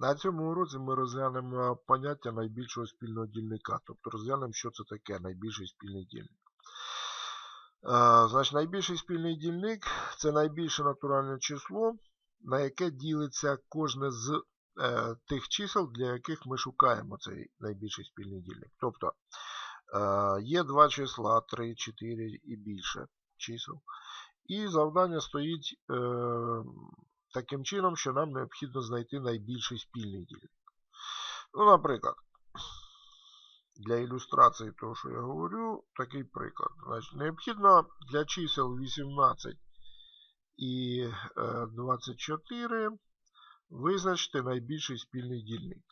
На цьому уроці ми розглянемо поняття найбільшого спільного дільника. Тобто розглянемо, що це таке найбільший спільний дільник. Значить, найбільший спільний дільник це найбільше натуральне число, на яке ділиться кожне з е, тих чисел, для яких ми шукаємо цей найбільший спільний дільник. Тобто е, є два числа, 3, 4 і більше чисел. І завдання стоїть е, таким чином, що нам необхідно знайти найбільший спільний дільник. Ну, наприклад, для ілюстрації того, що я говорю, такий приклад. Значить, Необхідно для чисел 18 і 24 визначити найбільший спільний дільник.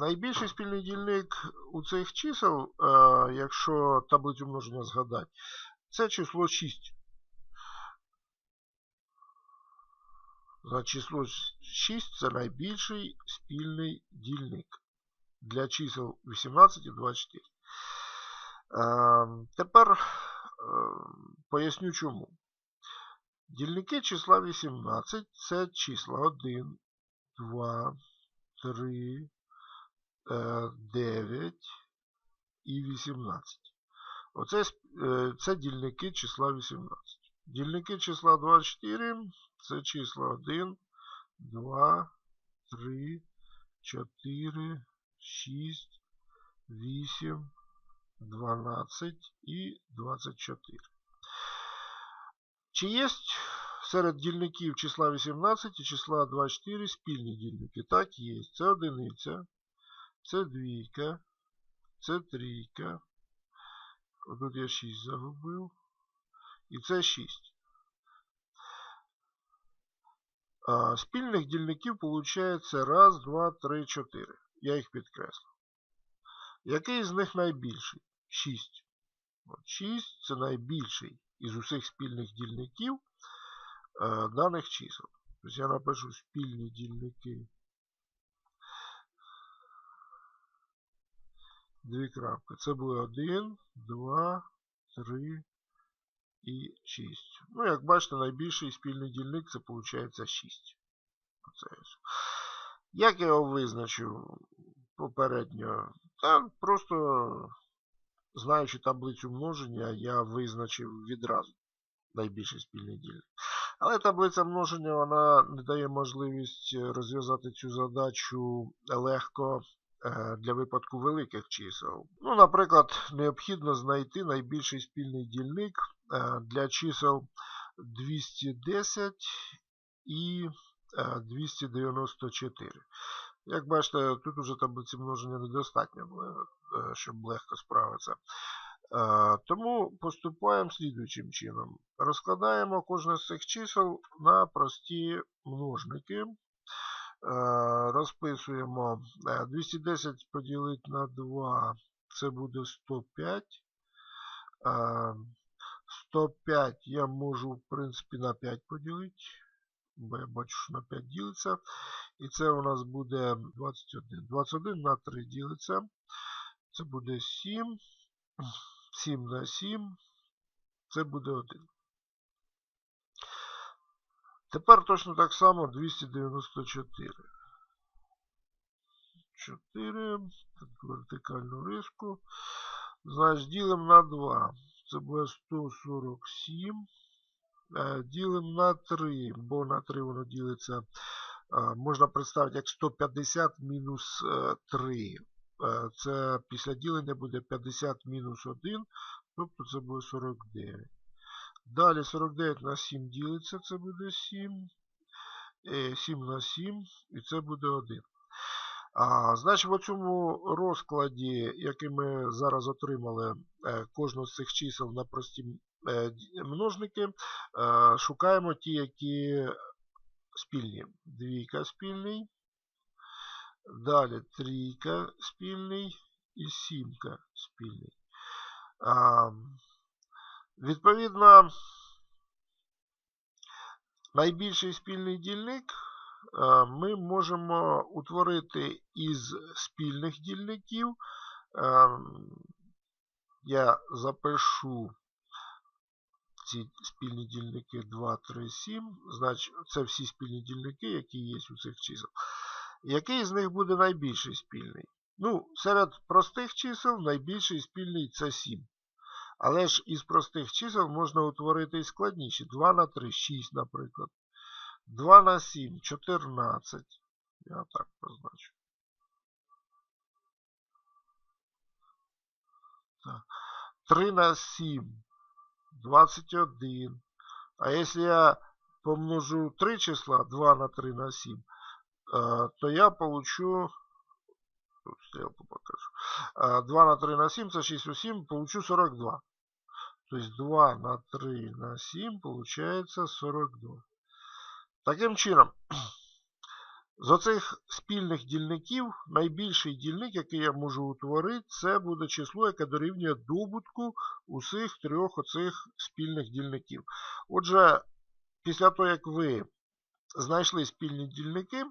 Найбільший спільний дільник у цих чисел, якщо таблицю множення згадати, це число 6. За число 6 це найбільший спільний дільник для чисел 18 і 24. Е, тепер е, поясню чому. Дільники числа 18 це числа 1, 2, 3, 9 і 18. Оце е, це дільники числа 18. Дільники числа 24 це числа 1, 2, 3, 4, 6, 8, 12 і 24. Чи є серед дільників числа 18 і числа 24 спільні дільники? Так, є. Це одиниця, це двійка, це трійка. Тут я 6 загубив. І це 6. Спільних дільників виходить раз, два, три, чотири. Я їх підкреслю. Який з них найбільший? 6. 6 це найбільший із усіх спільних дільників е, даних чисел. Тобто я напишу спільні дільники. Дві крапки. Це буде 1, 2, 3 і 6. Ну, як бачите, найбільший спільний дільник це виходить 6. Як я його визначу попередньо? Та просто знаючи таблицю множення, я визначив відразу найбільший спільний дільник. Але таблиця множення вона не дає можливість розв'язати цю задачу легко е, для випадку великих чисел. Ну, Наприклад, необхідно знайти найбільший спільний дільник для чисел 210 і 294. Е, Як бачите, тут уже таблиці множення недостатньо, щоб легко справитися. Тому поступаємо слідуючим чином. Розкладаємо кожне з цих чисел на прості множники. Розписуємо 210 поділити на 2, це буде 105. 105 я можу, в принципі, на 5 поділити, бо я бачу, що на 5 ділиться. І це у нас буде 21. 21 на 3 ділиться. Це буде 7. 7 на 7. Це буде 1. Тепер точно так само 294. 4. Вертикальну риску. Значить, ділимо на 2. Це буде 147. Ділимо на 3, бо на 3 воно ділиться. Можна представити як 150 мінус 3. Це після ділення буде 50 мінус 1, тобто це буде 49. Далі 49 на 7 ділиться, це буде 7. 7 на 7 і це буде 1. А, Значить, в цьому розкладі, який ми зараз отримали е, кожного з цих чисел на прості е, множники, е, шукаємо ті, які спільні. Двійка спільний. Далі трійка спільний і сімка спільний. А, Відповідно, найбільший спільний дільник ми можемо утворити із спільних дільників. Я запишу ці спільні дільники 2, 3, 7. Значить, це всі спільні дільники, які є у цих чисел. Який з них буде найбільший спільний? Ну, серед простих чисел найбільший спільний це 7. Але ж із простих чисел можна утворити і складніші. 2 на 3, 6, наприклад. 2 на 7, 14. Я так позначу. Так. 3 на 7, 21. А если я помножу 3 числа, 2 на 3 на 7, э, то я получу, стрелку покажу, 2 на 3 на 7, це 6 у 7, получу 42. То есть 2 на 3 на 7 получается 42. Таким чином, з оцих спільних дільників найбільший дільник, який я можу утворити, це буде число, яке дорівнює добутку усіх трьох оцих спільних дільників. Отже, після того, як ви знайшли спільні дільники,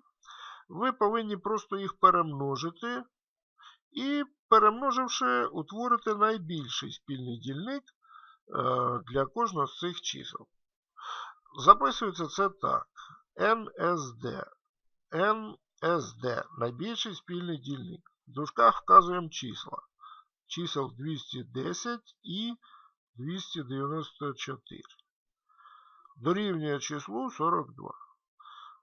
ви повинні просто їх перемножити. І, перемноживши, утворити найбільший спільний дільник е, для кожного з цих чисел. Записується це так. NSD. NSD найбільший спільний дільник. В дужках вказуємо числа. Чисел 210 і 294. Дорівнює числу 42.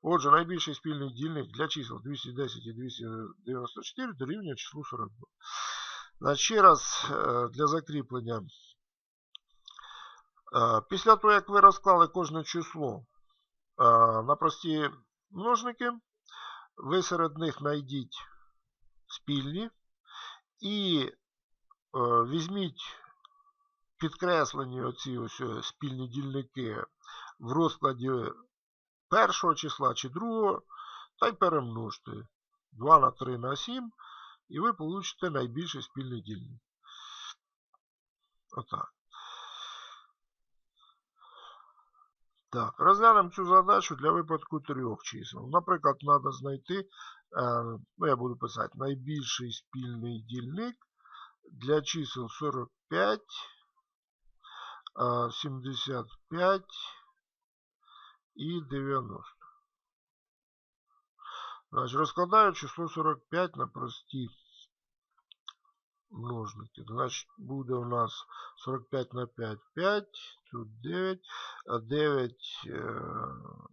Отже, найбільший спільний дільник для чисел 210 і 294 дорівнює числу 42. Значить, ще раз е, для закріплення. Е, після того, як ви розклали кожне число на прості множники, ви серед них знайдіть спільні і е, візьміть підкреслені оці ось е, спільні дільники в розкладі першого числа чи другого, та й перемножте 2 на 3 на 7, і ви получите найбільший спільний дільник. Отак. Так, розглянемо цю задачу для випадку трьох чисел. Наприклад, треба знайти, е, ну я буду писати, найбільший спільний дільник для чисел 45, 75 і 90. Значить, розкладаю число 45 на прості множники. Значить, буде у нас 45 на 5 5, тут 9, 9,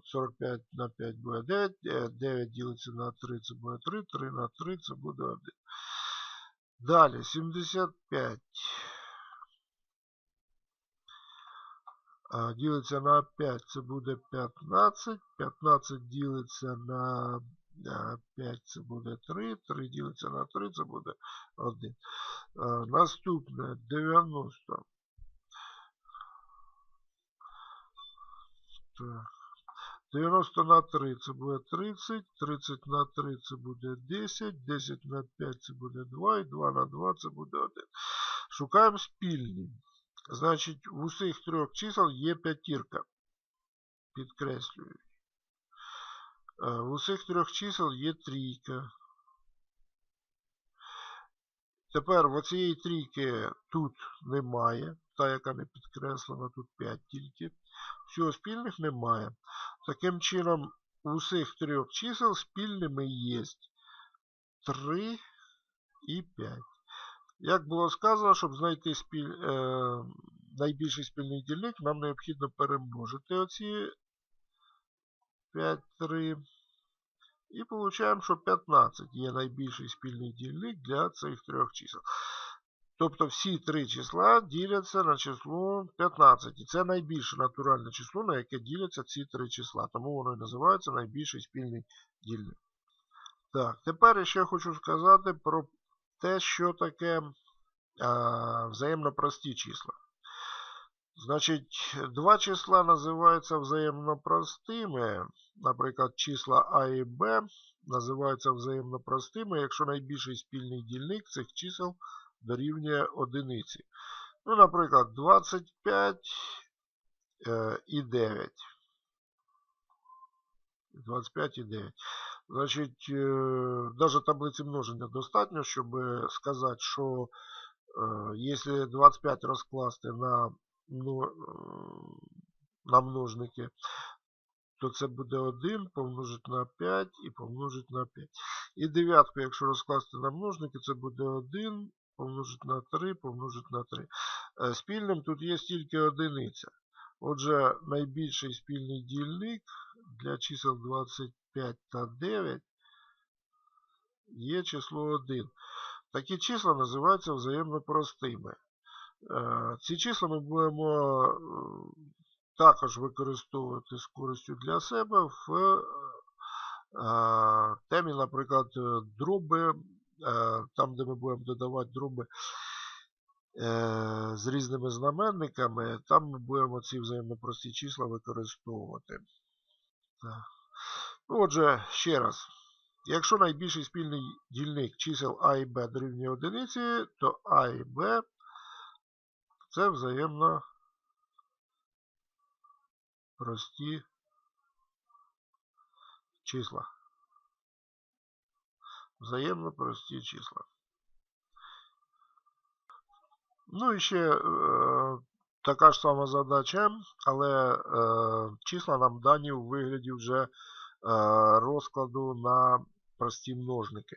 45 на 5 буде 9, 9 ділиться на 3, це буде 3, 3 на 3 це буде 1. Далі 75. Ділиться на 5, це буде 15. 15 ділиться на 5 це буде 3, 3 ділиться на 3, це буде 1. Наступне 90. Так. 90 на 3 це буде 30, 30 на 3 це буде 10, 10 на 5 це буде 2 і 2 на 2 це буде 1. Шукаємо спільні. Значить, в усіх трьох чисел є п'ятірка. Підкреслюю. В усіх трьох чисел є трійка. Тепер оцієї трійки тут немає. Та, яка не підкреслена, тут 5 тільки. Всього спільних немає. Таким чином, у усіх трьох чисел спільними є 3 і 5. Як було сказано, щоб знайти спіль... е... найбільший спільний дільник, нам необхідно перемножити оці 5, 3. І получаємо, що 15 є найбільший спільний дільник для цих трьох чисел. Тобто всі три числа діляться на число 15. І це найбільше натуральне число, на яке діляться ці три числа. Тому воно і називається найбільший спільний дільник. Так, тепер ще хочу сказати про те, що таке а, взаємно прості числа. Значить, два числа називаються взаємно простими. Наприклад, числа А і Б називаються взаємно простими, якщо найбільший спільний дільник цих чисел дорівнює одиниці. Ну, наприклад, 25 е, і 9. 25 і 9. Значить, навіть е, таблиці множення достатньо, щоб сказати, що е, якщо 25 розкласти на на множники, то це буде 1 помножити на 5 і помножити на 5. І дев'ятку, якщо розкласти на множники, це буде 1 помножити на 3 помножити на 3. Е, спільним тут є тільки одиниця. Отже, найбільший спільний дільник для чисел 25 та 9 є число 1. Такі числа називаються взаємно простими. Е, ці числа ми будемо е, також використовувати з користю для себе в е, темі, наприклад, дроби, там, де ми будемо додавати дроби з різними знаменниками, там ми будемо ці взаємно прості числа використовувати. Отже, ще раз. Якщо найбільший спільний дільник чисел А і Б дорівнює одиниці, то А і Б це взаємно прості числа. Взаємно прості числа. Ну і ще е, така ж сама задача, але е, числа нам дані у вигляді вже е, розкладу на прості множники.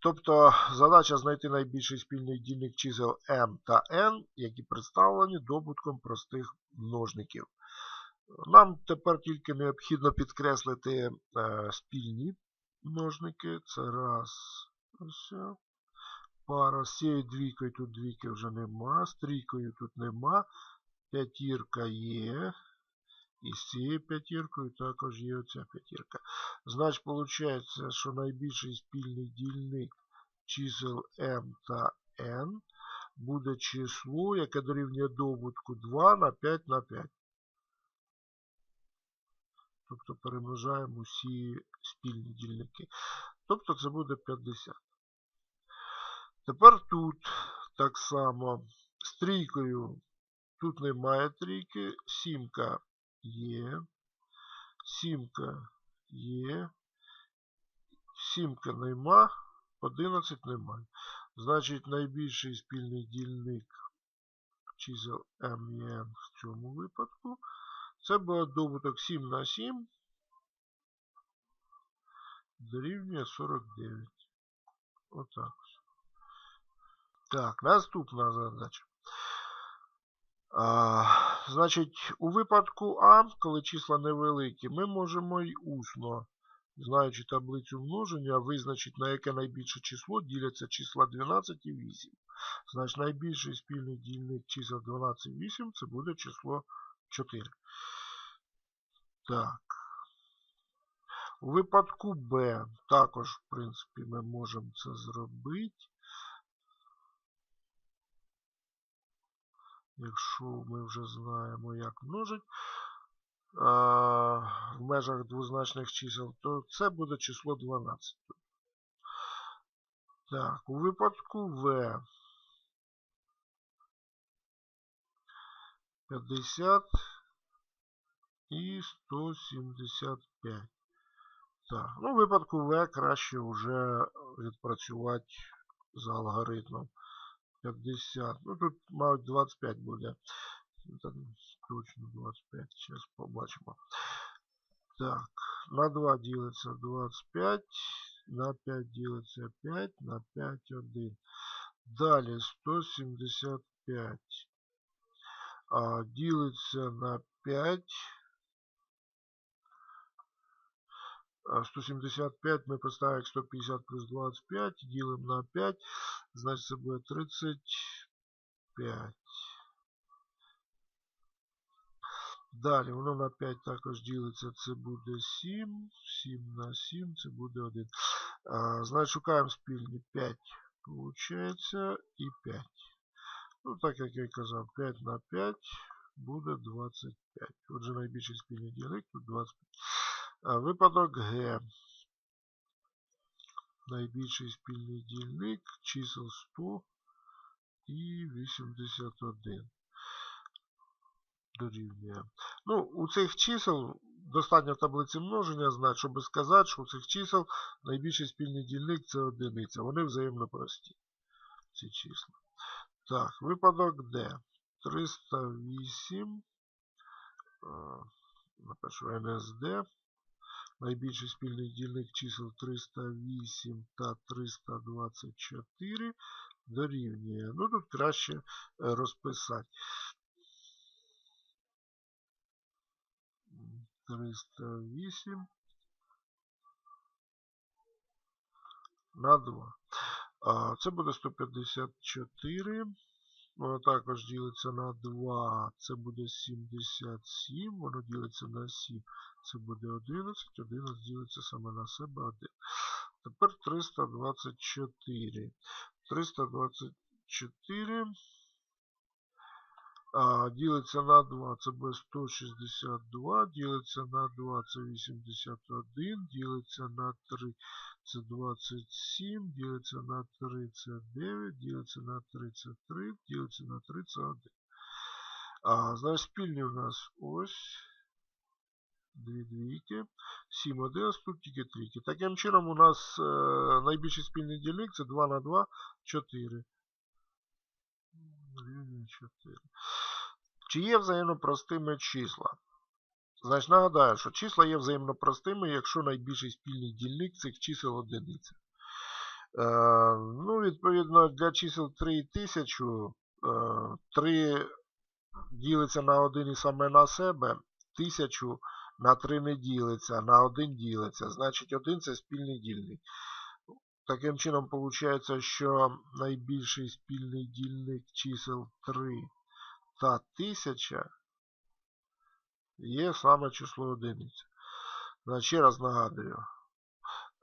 Тобто задача знайти найбільший спільний дільник чисел m та n, які представлені добутком простих множників. Нам тепер тільки необхідно підкреслити е, спільні множники. Це раз, ось, пара. З цією двійкою тут двійки вже нема, з трійкою тут нема. П'ятірка є. І з цією п'ятіркою також є оця п'ятірка. Значить, виходить, що найбільший спільний дільник чисел m та n буде число, яке дорівнює добутку 2 на 5 на 5. Тобто перемножаємо всі спільні дільники. Тобто це буде 50. Тепер тут так само з трійкою. Тут немає трійки, сімка є. Сімка є. Сімка нема. 11 немає. Значить, найбільший спільний дільник чисел m і n в цьому випадку. Це буде добуток 7 на 7 дорівнює 49. Отак. Так, наступна задача. А, Значить, у випадку А, коли числа невеликі, ми можемо й усно, знаючи таблицю множення, визначити, на яке найбільше число діляться числа 12 і 8. Значить, найбільший спільний дільник числа 12 і 8 це буде число 4. Так. У випадку Б також, в принципі, ми можемо це зробити. Якщо ми вже знаємо, як множить в межах двозначних чисел, то це буде число 12. Так, у випадку В 50 і 175. Так, ну, у випадку В краще вже відпрацювати за алгоритмом. 50. Ну тут, мабуть, 25 буде. Там точно 25. Зараз побачимо. Так, на 2 ділиться 25. На 5 ділиться 5, на 5 1. Далі 175. А, ділиться на 5. 175 ми поставимо як 150 плюс 25, ділимо на 5, значить це буде 35. Далі воно на 5 також ділиться, це буде 7, 7 на 7, це буде 1. А, Значить шукаємо спільні 5, виходить, і 5. Ну, так як я казав, 5 на 5 буде 25. Отже, найбільший спільний ділик тут 25. Випадок Г. Найбільший спільний дільник чисел 100 і 81. Дорівнює. Ну, у цих чисел достатньо таблиці множення знати, щоб сказати, що у цих чисел найбільший спільний дільник це одиниця. Вони взаємно прості. Ці числа. Так, випадок Д. 308. Напишу НСД. Найбільший спільний дільник чисел 308 та 324 дорівнює. Ну, тут краще е, розписати. 308 на 2. А, Це буде 154. Воно також ділиться на 2. Це буде 77. Воно ділиться на 7. Це буде 11. 11 ділиться саме на себе 1. Тепер 324. 324 а, ділиться на 2, це буде 162, ділиться на 2, це 81, ділиться на 3, це 27, ділиться на 3, це 9, ділиться на 3, це 3, ділиться на 3, це 1. А, значить, спільні у нас ось дві двійки, 7, 11, тут тільки трійки. Таким чином у нас е, найбільший спільний дільник це 2 на 2, 4. 4. Чи є взаємно простими числа? Значить, нагадаю, що числа є взаємно простими, якщо найбільший спільний дільник цих чисел одиниця. Е, ну, Відповідно, для чисел 3 і 1000 е, 3 ділиться на 1 і саме на себе, 1000 на 3 не ділиться, на 1 ділиться. Значить, 1 це спільний дільник. Таким чином, виходить, що найбільший спільний дільник чисел 3 та 1000 є саме число одиниця. Значить, ще раз нагадую.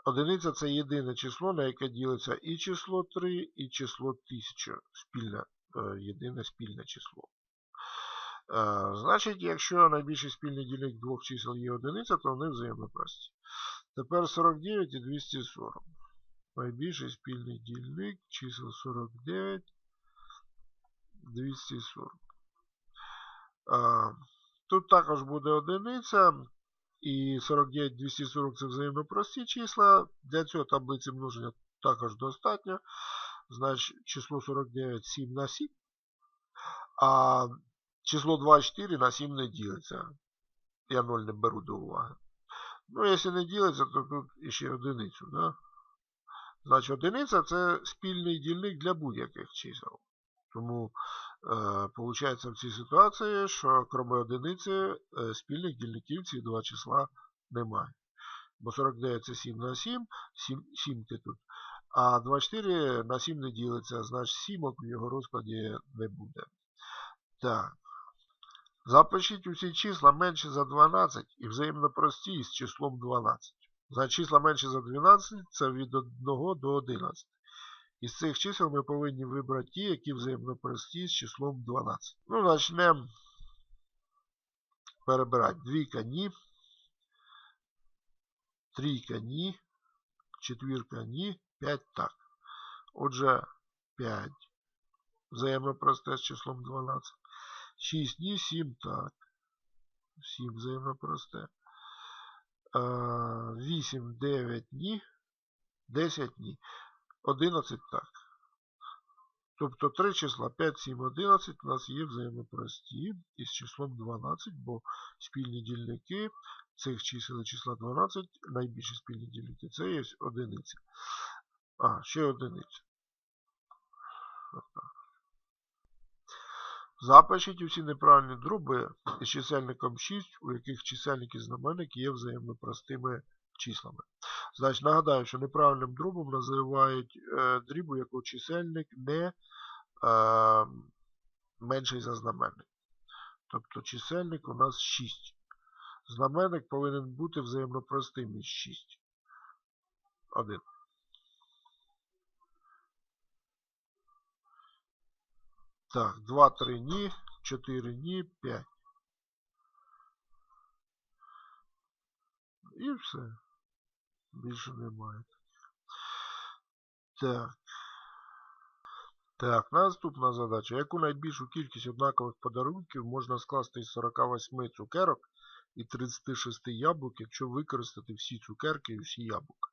Одиниця це єдине число, на яке ділиться і число 3, і число 1000. Спільне, е, єдине спільне число. Значить, якщо найбільший спільний дільник двох чисел є одиниця, то вони взаємно прості. Тепер 49 і 240. Найбільший спільний дільник чисел 49, 240. А, Тут також буде одиниця. І 49, 240 це взаємно прості числа. Для цього таблиці множення також достатньо. Значить, число 49 7 на 7. А число 24 на 7 не ділиться. Я 0 не беру до уваги. Ну, якщо не ділиться, то тут ще одиницю. Да? Значить, одиниця це спільний дільник для будь-яких чисел. Тому виходить е, в цій ситуації, що крім одиниці е, спільних дільників ці два числа немає. Бо 49 це 7 на 7, 7, 7 тут. А 24 на 7 не ділиться, значить 7 в його розкладі не буде. Так. Запишіть усі числа менше за 12 і взаємно прості з числом 12. Значить, числа менше за 12 це від 1 до 11. Із цих чисел ми повинні вибрати ті, які взаємно прості з числом 12. Ну, почнемо перебирати. Двійка ні. Трійка ні. Четвірка ні. 5 так. Отже, 5. Взаємно просте з числом 12. 6 ні, 7 так. 7 взаємно просте. 8, 9 ні. 10 ні. 11 так. Тобто 3 числа 5, 7, 11 у нас є взаємопрості із числом 12, бо спільні дільники цих чисел числа 12, найбільші спільні дільники, це є одиниця. А, ще одиниця. Запишіть усі неправильні дроби із чисельником 6, у яких чисельник і знаменник є взаємно простими числами. Значить, нагадаю, що неправильним дробом називають е, дріб, у якого чисельник не е, менший за знаменник. Тобто чисельник у нас 6. Знаменник повинен бути взаємно простим із 6. 1. Так, 2, 3 ні, 4 ні, 5. І все. Більше немає. Так. Так, наступна задача. Яку найбільшу кількість однакових подарунків можна скласти із 48 цукерок і 36 яблук, якщо використати всі цукерки і всі яблука?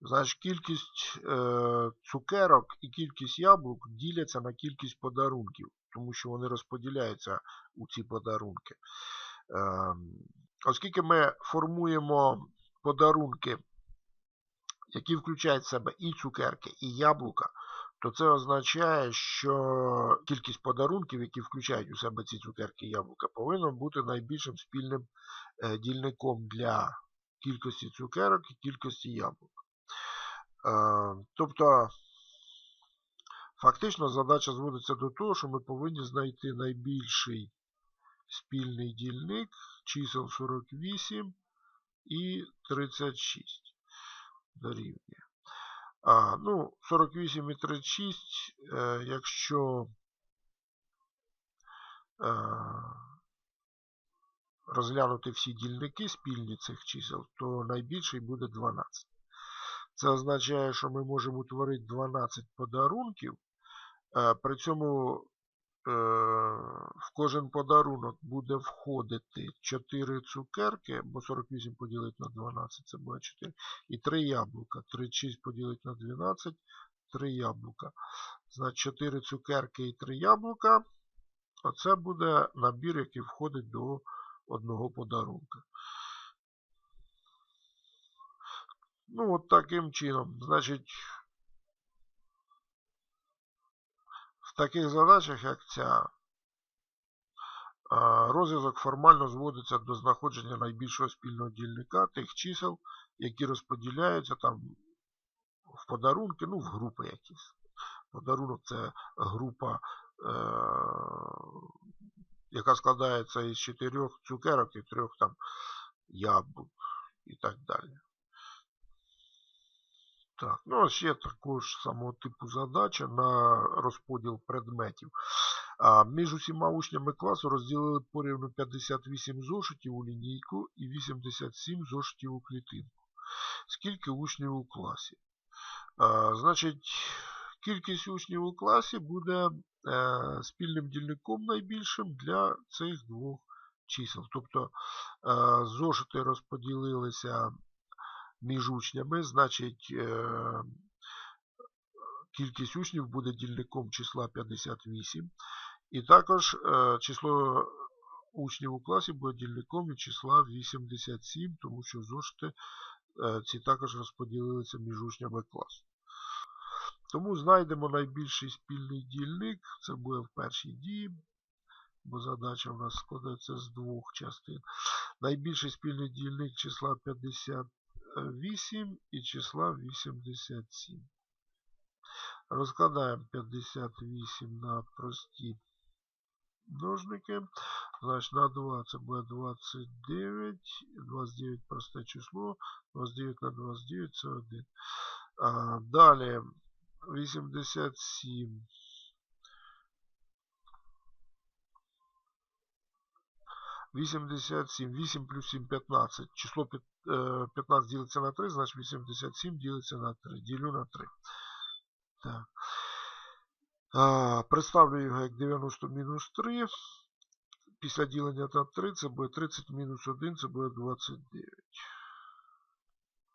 Значить, кількість е, цукерок і кількість яблук діляться на кількість подарунків. тому що вони розподіляються у ці подарунки. Ем, оскільки ми формуємо подарунки, які включають в себе і цукерки, і яблука, то це означає, що кількість подарунків, які включають у себе ці цукерки і яблука, повинна бути найбільшим спільним е, дільником для кількості цукерок і кількості яблук. Е, тобто, фактично задача зводиться до того, що ми повинні знайти найбільший спільний дільник чисел 48 і 36 дорівнює. А, ну, 48 і 36, е, якщо е, розглянути всі дільники спільні цих чисел, то найбільший буде 12. Це означає, що ми можемо утворити 12 подарунків. При цьому Е, в кожен подарунок буде входити 4 цукерки, бо 48 поділити на 12, це буде 4. І 3 яблука. 36 поділити на 12, 3 яблука. Значить, 4 цукерки і 3 яблука. Оце буде набір, який входить до одного подарунка. Ну, от таким чином. Значить, в таких задачах, як ця, розв'язок формально зводиться до знаходження найбільшого спільного дільника тих чисел, які розподіляються там в подарунки, ну, в групи якісь. Подарунок це група, е, яка складається із чотирьох цукерок і трьох там яблук і так далі. Так, ну ось є також самого типу задача на розподіл предметів. А, Між усіма учнями класу розділили порівну 58 зошитів у лінійку і 87 зошитів у клітинку. Скільки учнів у класі? А, Значить, кількість учнів у класі буде е, спільним дільником найбільшим для цих двох чисел. Тобто е, зошити розподілилися між учнями, значить е, кількість учнів буде дільником числа 58. І також е, число учнів у класі буде дільником від числа 87, тому що зошити е, ці також розподілилися між учнями класу. Тому знайдемо найбільший спільний дільник, це буде в першій дії, бо задача у нас складається з двох частин. Найбільший спільний дільник числа 50 8 і числа 87. Розкладаємо 58 на прості множники. Значить, на 2 це буде 29. 29 просте число. 29 на 29 це 1. А, Далі 87 87. 8 плюс 7 15. Число 15 ділиться на 3, значить 87 ділиться на 3. Ділю на 3. Так. Представлю його як 90 мінус 3. Після ділення на 3 це буде 30 мінус 1, це буде 29.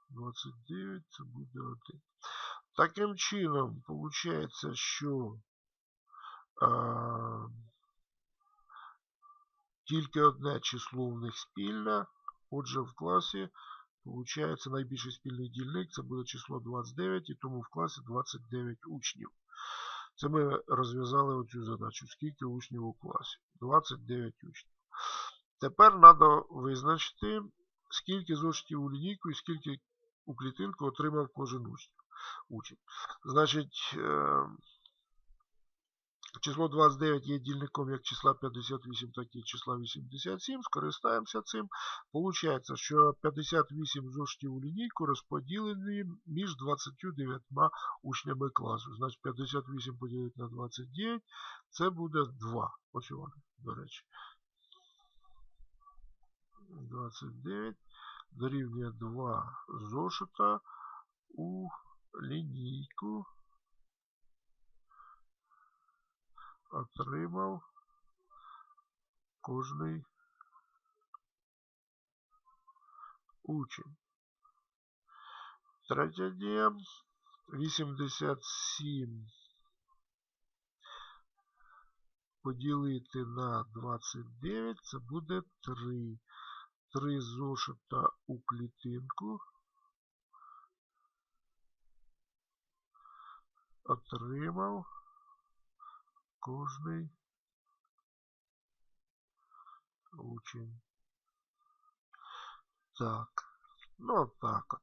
29 це буде 1. Таким чином, виходить, що а, тільки одне число в них спільне. Отже, в класі виходить найбільший спільний дільник. Це буде число 29, і тому в класі 29 учнів. Це ми розв'язали оцю задачу. Скільки учнів у класі? 29 учнів. Тепер треба визначити, скільки зошитів у лінійку і скільки у клітинку отримав кожен учень. Значить, е, Число 29 є дільником як числа 58, так і числа 87. Скористаємося цим. Получається, що 58 зошитів у лінійку розподілені між 29 учнями класу. Значить 58 поділити на 29 це буде 2. Ось вони, до речі. 29 дорівнює 2 зошита у лінійку. Отримав кожний учень. Третя дія 87 поділити на 29, це буде 3. 3 зошита у клітинку. Отримав кожний учень. Так. Ну, так от.